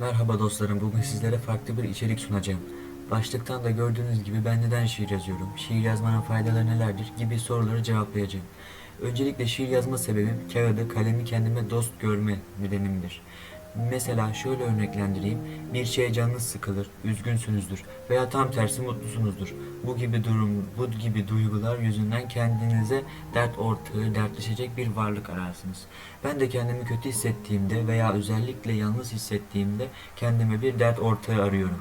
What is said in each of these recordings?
Merhaba dostlarım, bugün sizlere farklı bir içerik sunacağım. Başlıktan da gördüğünüz gibi ben neden şiir yazıyorum, şiir yazmanın faydaları nelerdir gibi soruları cevaplayacağım. Öncelikle şiir yazma sebebim kağıdı, kalemi kendime dost görme nedenimdir. Mesela şöyle örneklendireyim, bir şeye canınız sıkılır, üzgünsünüzdür veya tam tersi mutlusunuzdur. Bu gibi durum, bu gibi duygular yüzünden kendinize dert ortağı, dertleşecek bir varlık ararsınız. Ben de kendimi kötü hissettiğimde veya özellikle yalnız hissettiğimde kendime bir dert ortağı arıyorum.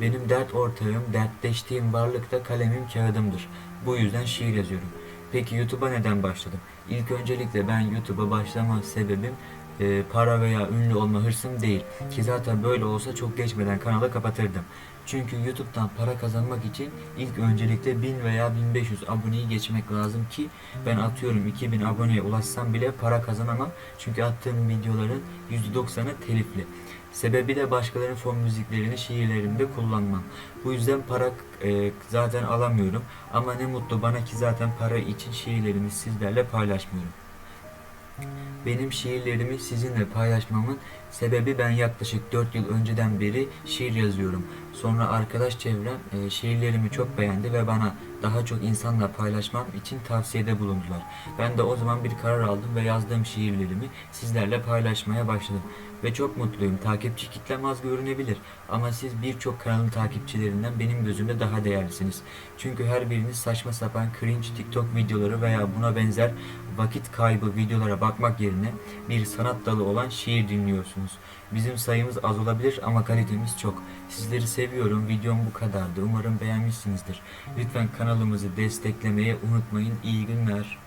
Benim dert ortağım, dertleştiğim varlık da kalemim, kağıdımdır. Bu yüzden şiir yazıyorum. Peki YouTube'a neden başladım? İlk öncelikle ben YouTube'a başlama sebebim e, para veya ünlü olma hırsım değil. Ki zaten böyle olsa çok geçmeden kanalı kapatırdım. Çünkü YouTube'dan para kazanmak için ilk öncelikle 1000 veya 1500 aboneyi geçmek lazım ki ben atıyorum 2000 aboneye ulaşsam bile para kazanamam. Çünkü attığım videoların %90'ı telifli. Sebebi de başkalarının fon müziklerini şiirlerimde kullanmam. Bu yüzden para e, zaten alamıyorum. Ama ne mutlu bana ki zaten para için şiirlerimi sizlerle paylaşmıyorum. Benim şiirlerimi sizinle paylaşmamın sebebi ben yaklaşık 4 yıl önceden beri şiir yazıyorum. Sonra arkadaş çevrem e, şiirlerimi çok beğendi ve bana daha çok insanla paylaşmam için tavsiyede bulundular. Ben de o zaman bir karar aldım ve yazdığım şiirlerimi sizlerle paylaşmaya başladım. Ve çok mutluyum. Takipçi kitlem az görünebilir ama siz birçok kanalın takipçilerinden benim gözümde daha değerlisiniz. Çünkü her biriniz saçma sapan cringe TikTok videoları veya buna benzer vakit kaybı videolara bakmak yerine bir sanat dalı olan şiir dinliyorsunuz. Bizim sayımız az olabilir ama kalitemiz çok. Sizleri seviyorum. Videom bu kadardı. Umarım beğenmişsinizdir. Lütfen kanalımızı desteklemeyi unutmayın. İyi günler.